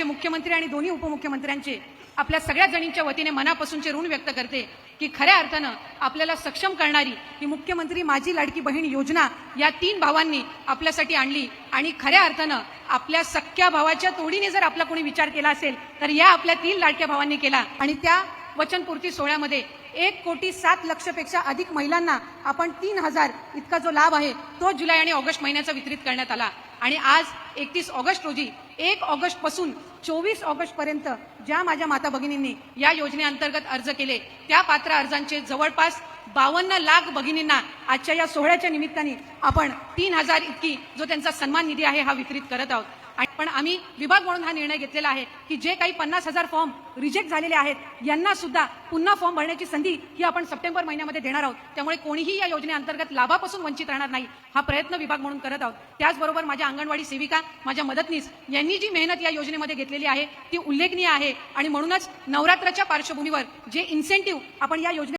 राज्याचे मुख्यमंत्री आणि दोन्ही उपमुख्यमंत्र्यांचे आपल्या सगळ्या जणींच्या वतीने मनापासूनचे ऋण व्यक्त करते की खऱ्या अर्थानं आपल्याला सक्षम करणारी ही मुख्यमंत्री माझी लाडकी बहीण योजना या तीन भावांनी आपल्यासाठी आणली. आणि खऱ्या अर्थानं आपल्या सख्या भावाच्या तोडीने जर आपला कोणी विचार केला असेल तर या आपल्या तीन लाडक्या भावांनी केला. आणि त्या वचनपूर्ती सोहळ्यामध्ये एक कोटी सात लक्षपेक्षा अधिक महिलांना आपण तीन हजार इतका जो लाभ आहे तो जुलै आणि ऑगस्ट महिन्याचा वितरित करण्यात आला. आणि आज एकतीस ऑगस्ट रोजी एक ऑगस्टपासून चोवीस ऑगस्ट पर्यंत ज्या माझ्या माता भगिनींनी या योजनेअंतर्गत अर्ज केले त्या पात्र अर्जांचे जवळपास बावन्न लाख भगिनींना आजच्या या सोहळ्याच्या निमित्ताने आपण तीन हजार इतकी जो त्यांचा सन्मान निधी आहे हा वितरित करत आहोत. आणि पण आम्ही विभाग म्हणून हा निर्णय घेतलेला आहे की जे काही पन्नास हजार फॉर्म रिजेक्ट झालेले आहेत यांना सुद्धा पुन्हा फॉर्म भरण्याची संधी ही आपण सप्टेंबर महिन्यामध्ये देणार आहोत. त्यामुळे कोणीही या योजनेअंतर्गत लाभापासून वंचित राहणार नाही हा प्रयत्न विभाग म्हणून करत आहोत. त्याचबरोबर माझ्या अंगणवाडी सेविका माझ्या मदतनीस यांनी जी मेहनत या योजनेमध्ये घेतलेली आहे ती उल्लेखनीय आहे. आणि म्हणूनच नवरात्राच्या पार्श्वभूमीवर जे इन्सेंटिव्ह आपण या योजने